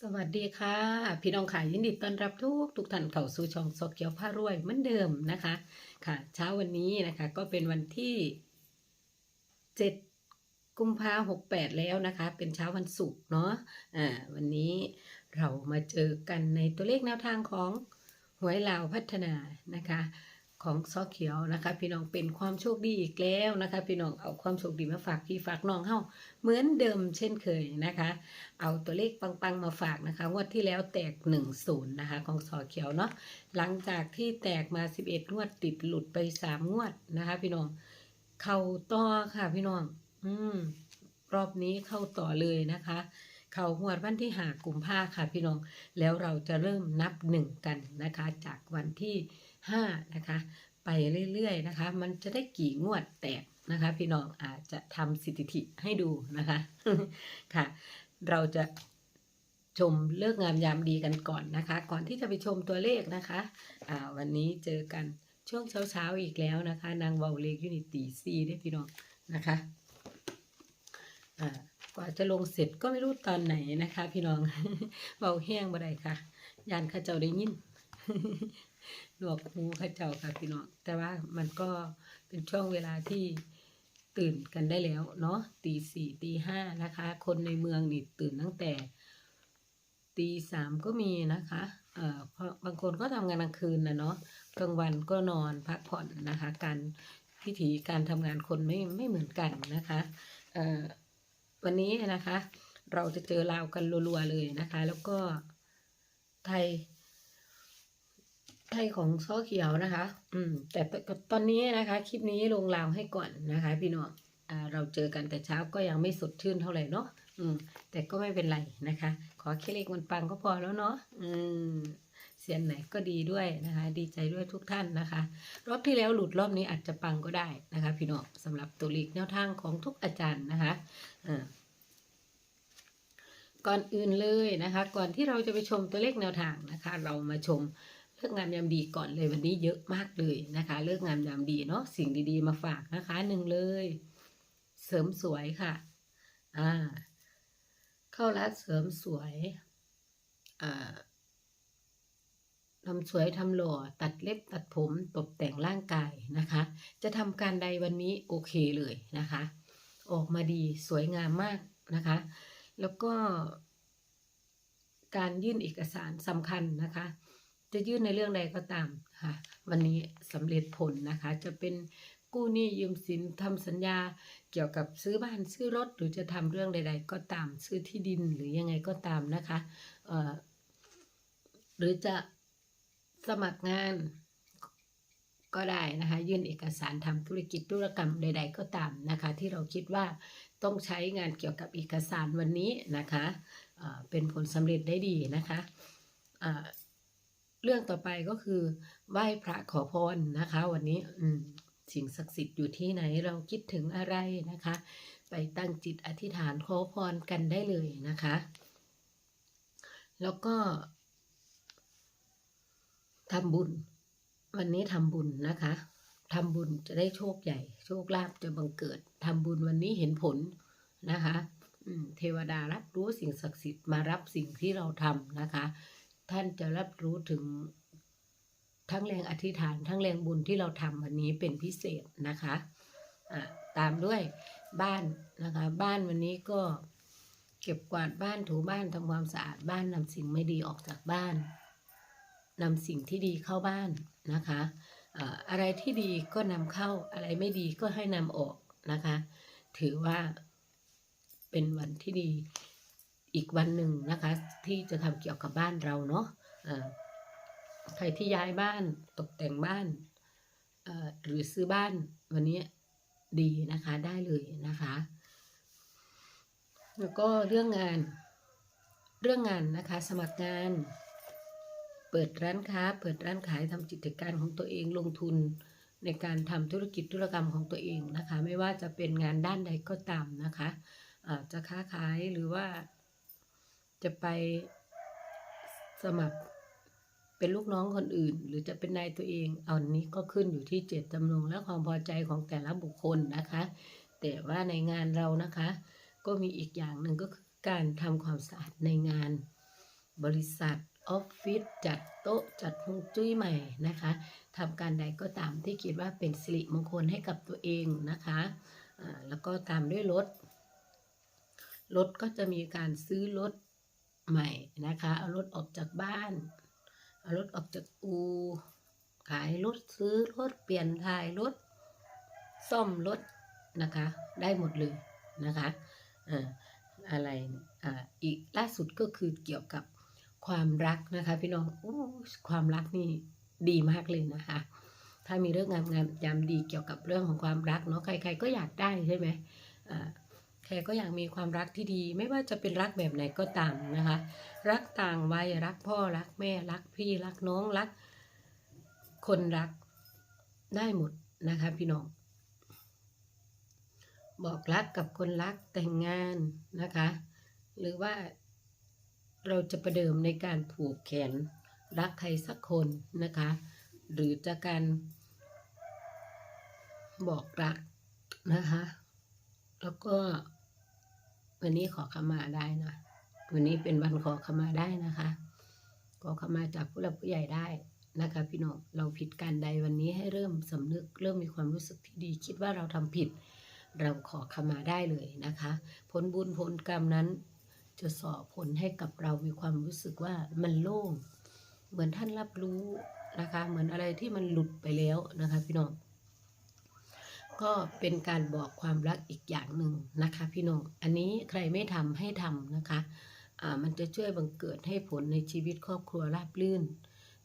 สวัสดีค่ะ พี่น้องขายยินดีต้อนรับทุกทุกท่านเข้าสู่ช่องสดเกียวผ้ารวยเหมือนเดิมนะคะ ค่ะ เช้าวันนี้นะคะก็เป็นวันที่เจ็ดกุมภาหกแปดแล้วนะคะ เป็นเช้าวันศุกร์เนาะอ่าวันนี้เรามาเจอกันในตัวเลขแนวทางของหวยลาวพัฒนานะคะ ของซอเขียวนะคะ พี่น้องเป็นความโชคดีอีกแล้วนะคะ พี่น้องเอาความโชคดีมาฝากพี่ฝากน้องเฮาเหมือนเดิมเช่นเคยนะคะ เอาตัวเลขปังๆมาฝากนะคะงวดที่แล้วแตก1 0นะคะ ของสอเขียวเนาะหลังจากที่แตกมา 11งวดติดหลุดไป 3 งวดนะคะ พี่น้องเข้าต่อค่ะพี่น้อง อืมรอบนี้เข้าต่อเลยนะคะ เข้างวดวันที่หากุมภาค่ะพี่น้อง แล้วเราจะเริ่มนับหนึ่งกันนะคะ จากวันที่ห้านะคะ ไปเรื่อยๆนะคะ มันจะได้กี่งวดแตกนะคะ พี่น้องอาจจะทำสถิติให้ดูนะคะค่ะ เราจะชมเลิกงามยามดีกันก่อนนะคะ ก่อนที่จะไปชมตัวเลขนะคะอ่าวันนี้เจอกันช่วงเช้าๆอีกแล้วนะคะ นางเวาเลขยูนิตีซีได้อพี่น้องนะคะอ่า กว่าจะลงเสร็จก็ไม่รู้ตอนไหนนะคะ พี่น้องเบาแห้งบ่ได้ค่ะ ยานข้าเจ้าได้ยินหนวกหูข้าเจ้าค่ะพี่น้อง แต่ว่ามันก็เป็นช่วงเวลาที่ตื่นกันได้แล้วเนาะตีสี่ตีห้านะคะ คนในเมืองนี่ตื่นตั้งแต่ตีสามก็มีนะคะเอ่อบางคนก็ทำงานกลางคืนนะเนาะกลางวันก็นอนพักผ่อนนะคะ การพิธีการทำงานคนไม่ไม่เหมือนกันนะคะเอ่อ วันนี้นะคะ เราจะเจอลาวกันรัวๆเลยนะคะ แล้วก็ไทย ไทยของซ้อเขียวนะคะ อืม แต่ตอนนี้นะคะ คลิปนี้ลงลาวให้ก่อนนะคะ พี่น้องอ่าเราเจอกันแต่เช้าก็ยังไม่สดชื่นเท่าไหร่เนาะอืม แต่ก็ไม่เป็นไรนะคะ ขอแค่เลขมันปังก็พอแล้วเนาะอืม เสียนไหนก็ดีด้วยนะคะ ดีใจด้วยทุกท่านนะคะ รอบที่แล้วหลุดรอบนี้อาจจะปังก็ได้นะคะ พี่น้องสำหรับตัวเลขแนวทางของทุกอาจารย์นะคะอ่าก่อนอื่นเลยนะคะ ก่อนที่เราจะไปชมตัวเลขแนวทางนะคะ เรามาชมเลิกงามยามดีก่อนเลยวันนี้เยอะมากเลยนะคะ เลิกงามยามดีเนาะสิ่งดีๆมาฝากนะคะหนึ่งเลย เสริมสวยค่ะอ่าเข้าร้านเสริมสวยอ่า ทำสวยทำหล่อตัดเล็บตัดผมตกแต่งร่างกายนะคะ จะทำการใดวันนี้โอเคเลยนะคะ ออกมาดีสวยงามมากนะคะ แล้วก็ การยื่นเอกสารสำคัญนะคะ จะยื่นในเรื่องใดก็ตามค่ะวันนี้สำเร็จผลนะคะ จะเป็นกู้หนี้ยืมสินทำสัญญาเกี่ยวกับซื้อบ้านซื้อรถ หรือจะทำเรื่องใด ๆ ก็ตามซื้อที่ดินหรือยังไงก็ตามนะคะเอ่อหรือจะ สมัครงานก็ได้นะคะยื่นเอกสารทำธุรกิจธุรกรรมใด ๆ ก็ตามนะคะ ที่เราคิดว่าต้องใช้งานเกี่ยวกับเอกสารวันนี้นะคะเอ่อเป็นผลสำเร็จได้ดีนะคะอ่าเรื่องต่อไปก็คือไหว้พระขอพรนะคะ วันนี้สิ่งศักดิ์สิทธิ์อยู่ที่ไหนเราคิดถึงอะไรนะคะ ไปตั้งจิตอธิษฐานขอพรกันได้เลยนะคะ แล้วก็ ทำบุญ วันนี้ทำบุญนะคะทำบุญจะได้โชคใหญ่ โชคลาภจะบังเกิดทำบุญวันนี้เห็นผลนะคะเทวดารับรู้สิ่งศักดิ์สิทธิ์มารับสิ่งที่เราทำนะคะ ท่านจะรับรู้ถึงทั้งแรงอธิษฐาน ทั้งแรงบุญที่เราทำวันนี้เป็นพิเศษนะคะะตามด้วยบ้านนะคะ บ้านวันนี้ก็เก็บกวาดบ้านถูบ้านทำความสะอาดบ้านนำสิ่งไม่ดีออกจากบ้าน นำสิ่งที่ดีเข้าบ้านนะคะอะไรที่ดีก็นำเข้าอะไรไม่ดีก็ให้นำออกนะคะ ถือว่าเป็นวันที่ดีอีกวันหนึ่งนะคะ ที่จะทำเกี่ยวกับบ้านเราเนาะเอ่อใครที่ย้ายบ้านตกแต่งบ้านหรือซื้อบ้านวันนี้ดีนะคะได้เลยนะคะ แล้วก็เรื่องงานเรื่องงานนะคะสมัครงาน เปิดร้านค้า เปิดร้านขายทำกิจการของตัวเองลงทุน ในการทำธุรกิจธุรกรรมของตัวเองนะคะ ไม่ว่าจะเป็นงานด้านใดก็ตามนะคะจะค้าขายหรือว่าจะไปสมัครเป็นลูกน้องคนอื่น หรือจะเป็นนายตัวเอง เอาอันนี้ก็ขึ้นอยู่ที่เจตจำนงและความพอใจของแต่ละบุคคลนะคะ แต่ว่าในงานเรานะคะ ก็มีอีกอย่างหนึ่งก็คือการทำความสะอาดในงานบริษัท ออฟฟิศจัดโต๊ะจัดฮวงจุ้ยใหม่นะคะทำการใดก็ตามที่คิดว่าเป็นสิริมงคลให้กับตัวเองนะคะแล้วก็ตามด้วยรถรถก็จะมีการซื้อรถใหม่นะคะ เอารถออกจากบ้าน เอารถออกจากอูขายรถซื้อรถเปลี่ยนถ่ายรถซ่อมรถนะคะ ได้หมดเลยนะคะ อ่าอะไรอ่าอีกล่าสุดก็คือเกี่ยวกับ ความรักนะคะพี่น้องโอ้ความรักนี่ดีมากเลยนะคะ ถ้ามีเรื่องงามงามยามดีเกี่ยวกับเรื่องของความรักเนาะใคร ๆ ก็อยากได้ใช่ไหมอ่าใครก็อยากมีความรักที่ดี ไม่ว่าจะเป็นรักแบบไหนก็ตามนะคะ รักต่างวัยรักพ่อรักแม่รักพี่รักน้องรัก คนรักได้หมดนะคะพี่น้อง บอกรักกับคนรักแต่งงานนะคะ หรือว่า เราจะประเดิมในการผูกแขนรักใครสักคนนะคะ หรือจะการบอกรักนะคะ แล้วก็วันนี้ขอขมาได้นะ วันนี้เป็นวันขอขมาได้นะคะ ขอขมาจากผู้หลักผู้ใหญ่ได้นะคะพี่น้องเราผิดการใดวันนี้ให้เริ่มสำนึกเริ่มมีความรู้สึกที่ดี คิดว่าเราทำผิด เราขอขมาได้เลยนะคะ ผลบุญผลกรรมนั้น จะสอบผลให้กับเรามีความรู้สึกว่ามันโล่ง เหมือนท่านรับรู้นะคะ เหมือนอะไรที่มันหลุดไปแล้วนะคะพี่น้อง ก็เป็นการบอกความรักอีกอย่างหนึ่งนะคะพี่น้อง อันนี้ใครไม่ทำให้ทำนะคะอ่ามันจะช่วยบังเกิดให้ผลในชีวิตครอบครัวราบรื่น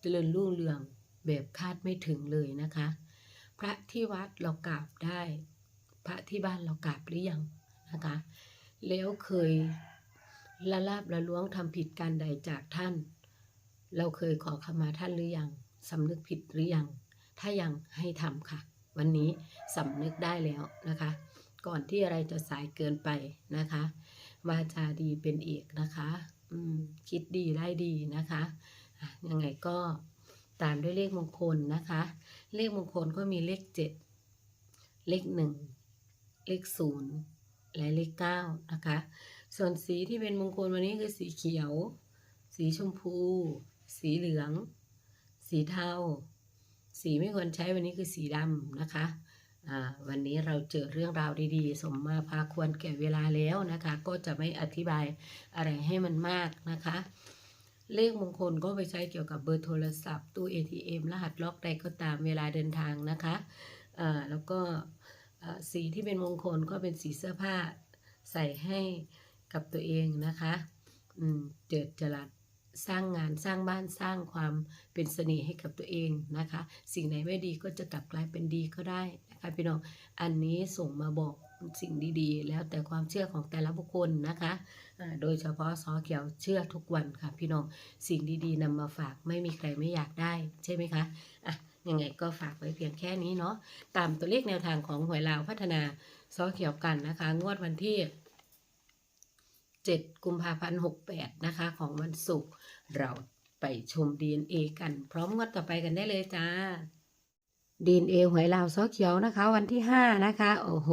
เจริญรุ่งเรืองแบบคาดไม่ถึงเลยนะคะ พระที่วัดเรากราบได้ พระที่บ้านเรากราบหรือยังนะคะ แล้วเคย ละลาบละล้วงทำผิดการใดจากท่าน เราเคยขอขมาท่านหรือยังสำนึกผิดหรือยัง ถ้ายังให้ทำค่ะ วันนี้สำนึกได้แล้วนะคะ ก่อนที่อะไรจะสายเกินไปนะคะวาจาดีเป็นเอกนะคะอืมคิดดีได้ดีนะคะอะยังไงก็ตามด้วยเลขมงคลนะคะ เลขมงคลก็มีเลขเจ็ดเลขหนึ่งเลขศูนย์และเลขเก้านะคะ ส่วนสีที่เป็นมงคลวันนี้คือสีเขียว สีชมพู สีเหลือง สีเทา สีไม่ควรใช้วันนี้คือสีดำนะคะอ่าวันนี้เราเจอเรื่องราวดีๆ สมมาพาควรแก่เวลาแล้วนะคะ ก็จะไม่อธิบายอะไรให้มันมากนะคะ เลขมงคลก็ไปใช้เกี่ยวกับเบอร์โทรศัพท์ตู้ ATM รหัสล็อกใดก็ตามเวลาเดินทางนะคะอ่าแล้วก็สีที่เป็นมงคลก็เป็นสีเสื้อผ้าใส่ให้ กับตัวเองนะคะอืมเจิดจรัสสร้างงานสร้างบ้านสร้างความเป็นเสน่ห์ให้กับตัวเองนะคะ สิ่งไหนไม่ดีก็จะกลับกลายเป็นดีก็ได้นะคะพี่น้องอันนี้ส่งมาบอกสิ่งดีๆ แล้วแต่ความเชื่อของแต่ละบุคคลนะคะโดยเฉพาะซอเขียวเชื่อทุกวันค่ะพี่น้องสิ่งดีๆนำมาฝากไม่มีใครไม่อยากได้ใช่ไหมคะอะยังไงก็ฝากไว้เพียงแค่นี้เนาะตามตัวเลขแนวทางของหวยลาวพัฒนาซอเขียวกันนะคะ งวดวันที่ 7 กุมภาพันธ์ 68 นะคะ ของวันศุกร์เราไปชม DNA กัน พร้อมงวดต่อไปกันได้เลยจ้า DNA หวยลาวซอเขียวนะคะ วันที่ 5 นะคะ โอ้โห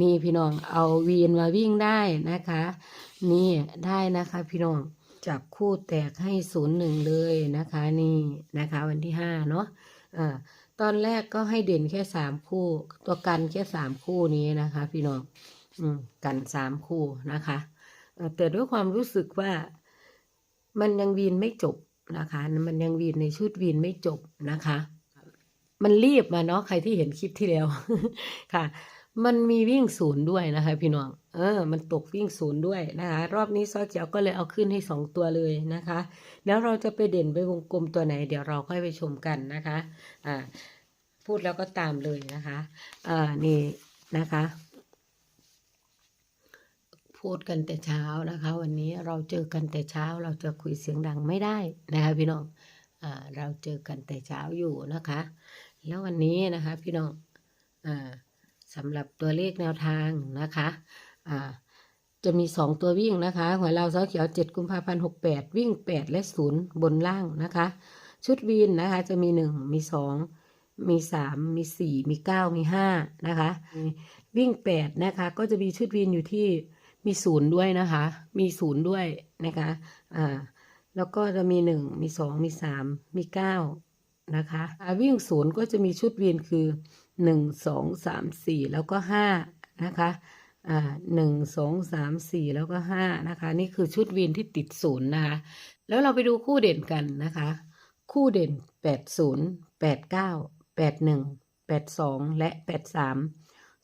นี่พี่น้องเอาวีนมาวิ่งได้นะคะ นี่ได้นะคะพี่น้องจับคู่แตกให้ศูนย์หนึ่งเลยนะคะ นี่นะคะ วันที่ห้าเนาะอ่าตอนแรกก็ให้เด่นแค่สามคู่ ตัวกันแค่สามคู่นี้นะคะ พี่น้องอืมกันสามคู่นะคะ แต่ด้วยความรู้สึกว่ามันยังวีนไม่จบนะคะ มันยังวีนในชุดวีนไม่จบนะคะ มันรีบมาเนาะใครที่เห็นคลิปที่แล้ว ค่ะ มันมีวิ่งศูนย์ด้วยนะคะ พี่น้อง เออ มันตกวิ่งศูนย์ด้วยนะคะ รอบนี้ซอเขียวก็เลยเอาขึ้นให้สองตัวเลยนะคะ แล้วเราจะไปเด่นไปวงกลมตัวไหน เดี๋ยวเราค่อยไปชมกันนะคะ อ่า พูดแล้วก็ตามเลยนะคะ อ่า นี่นะคะ พูดกันแต่เช้านะคะ วันนี้เราเจอกันแต่เช้าเราจะคุยเสียงดังไม่ได้นะคะพี่น้องอ่าเราเจอกันแต่เช้าอยู่นะคะ แล้ววันนี้นะคะพี่น้องอ่าสำหรับตัวเลขแนวทางนะคะอ่าจะมีสองตัววิ่งนะคะหวยเราวเสาเขียวเจ็ดกุมภาพันธ์หกแปดวิ่งแปดและศูนย์บนล่างนะคะ ชุดวีนนะคะจะมีหนึ่งมีสองมีสามมีสี่มีเก้ามีห้านะคะมีวิ่งแปดนะคะ ก็จะมีชุดวีนอยู่ที่ มีศูนย์ด้วยนะคะ มีศูนย์ด้วยนะคะ อ่า แล้วก็จะมีหนึ่ง มีสอง มีสาม มีเก้านะคะอ่าวิ่งศูนย์ก็จะมีชุดเวียนคือหนึ่งสองสามสี่แล้วก็ห้านะคะอ่าหนึ่งสองสามสี่แล้วก็ห้านะคะ นี่คือชุดเวียนที่ติดศูนย์นะคะ แล้วเราไปดูคู่เด่นกันนะคะ คู่เด่นแปดศูนย์แปดเก้าแปดหนึ่งแปดสองและแปดสาม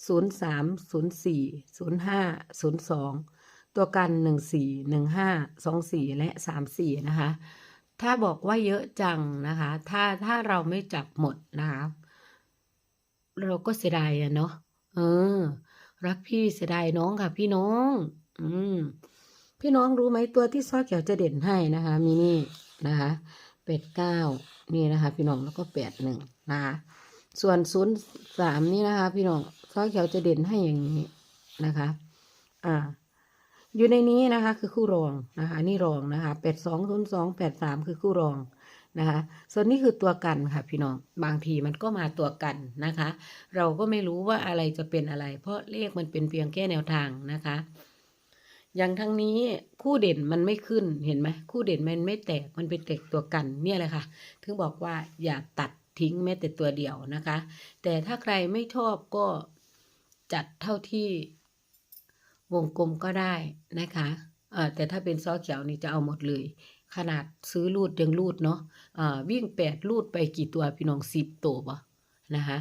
ศูนย์สามศูนย์สี่ศูนย์ห้าศูนย์สองตัวกันหนึ่งสี่หนึ่งห้าสองสี่และสามสี่นะคะ ถ้าบอกว่าเยอะจังนะคะ ถ้าถ้าเราไม่จับหมดนะคะเราก็เสียดายอะเนาะเออ รักพี่เสียดายน้องค่ะ พี่น้อง อืมพี่น้องรู้ไหมตัวที่ซอเขียวจะเด่นให้นะคะมีนี่นะคะเป็ดเก้านี่นะคะ พี่น้องแล้วก็แปดหนึ่งนะคะส่วนศูนย์สามนี่นะคะ พี่น้อง ซอเขียวจะเด่นให้อย่างนี้นะคะ อ่า อยู่ในนี้นะคะ คือคู่รองนะคะ นี่รองนะคะแปดสองศูนย์สองแปดสามคือคู่รองนะคะ ส่วนนี้คือตัวกันค่ะพี่น้อง บางทีมันก็มาตัวกันนะคะ เราก็ไม่รู้ว่าอะไรจะเป็นอะไร เพราะเลขมันเป็นเพียงแค่แนวทางนะคะ อย่างทั้งนี้คู่เด่นมันไม่ขึ้นเห็นไหมคู่เด่นมันไม่แตกมันเป็นแตกตัวกันเนี่ยแหละค่ะ ถึงบอกว่าอย่าตัดทิ้งแม้แต่ตัวเดียวนะคะ แต่ถ้าใครไม่ชอบก็ จัดเท่าที่วงกลมก็ได้นะคะเอ่อแต่ถ้าเป็นซอเขียวนี่จะเอาหมดเลย ขนาดซื้อรูดยังรูดเนาะอ่าวิ่งแปดรูดไปกี่ตัวพี่น้องสิบตัวปะนะคะ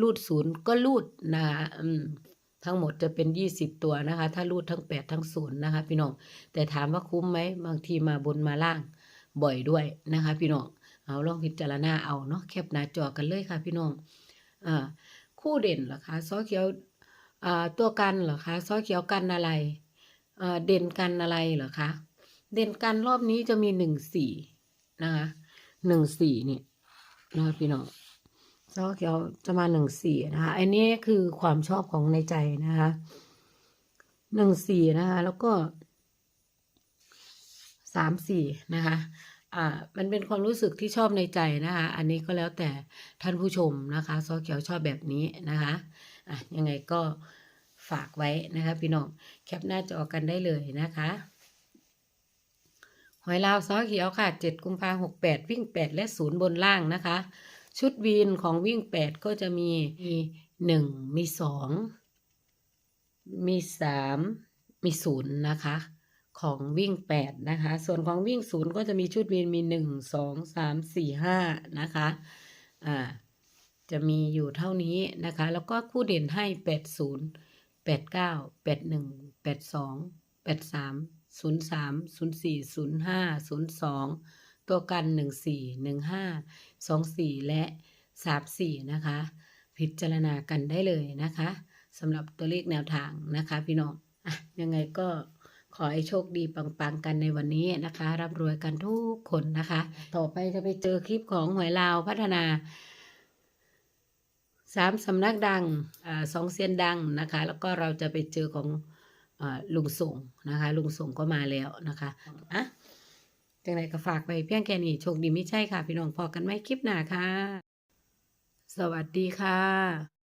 รูดศูนย์ก็รูดนะคะทั้งหมดจะเป็น 20 ตัวนะคะ ถ้ารูดทั้ง 8 ทั้งศูนย์นะคะ พี่น้อง แต่ถามว่าคุ้มไหม บางทีมาบนมาล่างบ่อยด้วยนะคะ พี่น้อง เอาลองพิจารณาเอาเนาะแคปหน้าจอกันเลยค่ะ พี่น้องอคู่เด่นเหรอคะซอเขียว ตัวกันเหรอคะซอเขียวกันอะไรเด่นกันอะไรเหรอคะเด่นกันรอบนี้จะมีหนึ่งสี่นะคะหนึ่งสี่นี่นะคะพี่น้องซอเขียวจะมาหนึ่งสี่นะคะอันนี้คือความชอบของในใจนะคะหนึ่งสี่นะคะแล้วก็สามสี่นะคะ อ่ามันเป็นความรู้สึกที่ชอบในใจนะคะ อันนี้ก็แล้วแต่ท่านผู้ชมนะคะซอเขียวชอบแบบนี้นะคะอะยังไงก็ฝากไว้นะคะพี่น้องแคปหน้าจอกันได้เลยนะคะหอยลาวซอเขียวค่ะเจ็ดกุมภาหกแปดวิ่งแปดและศูนย์บนล่างนะคะ ชุดวีนของวิ่งแปดก็จะมีมีหนึ่งมีสองมีสามมีศูนย์นะคะ ของวิ่งแปดนะคะ ส่วนของวิ่งศูนย์ก็จะมีชุดวีนมีหนึ่งสองสามสี่ห้านะคะ อ่า จะมีอยู่เท่านี้นะคะ แล้วก็คู่เด่นให้แปดศูนย์แปดเก้าแปดหนึ่งแปดสองแปดสามศูนย์สามศูนย์สี่ศูนย์ห้าศูนย์สองตัวกันหนึ่งสี่หนึ่งห้าสองสี่และสามสี่นะคะ พิจารณากันได้เลยนะคะสำหรับตัวเลขแนวทางนะคะพี่น้อง อะ ยังไงก็ ขอให้โชคดีปังๆ กันในวันนี้นะคะร่ำรวยกันทุกคนนะคะ ต่อไปจะไปเจอคลิปของหวยลาวพัฒนาสามสำนักดังอสองเซียนดังนะคะ แล้วก็เราจะไปเจอของอลุงส่งนะคะ ลุงส่งก็มาแล้วนะคะอะจังไรก็ฝากไปเพียงแค่นี้โชคดีไม่ใช่ค่ะ พี่น้องพอกันไหมคลิปหน้าค่ะ สวัสดีค่ะ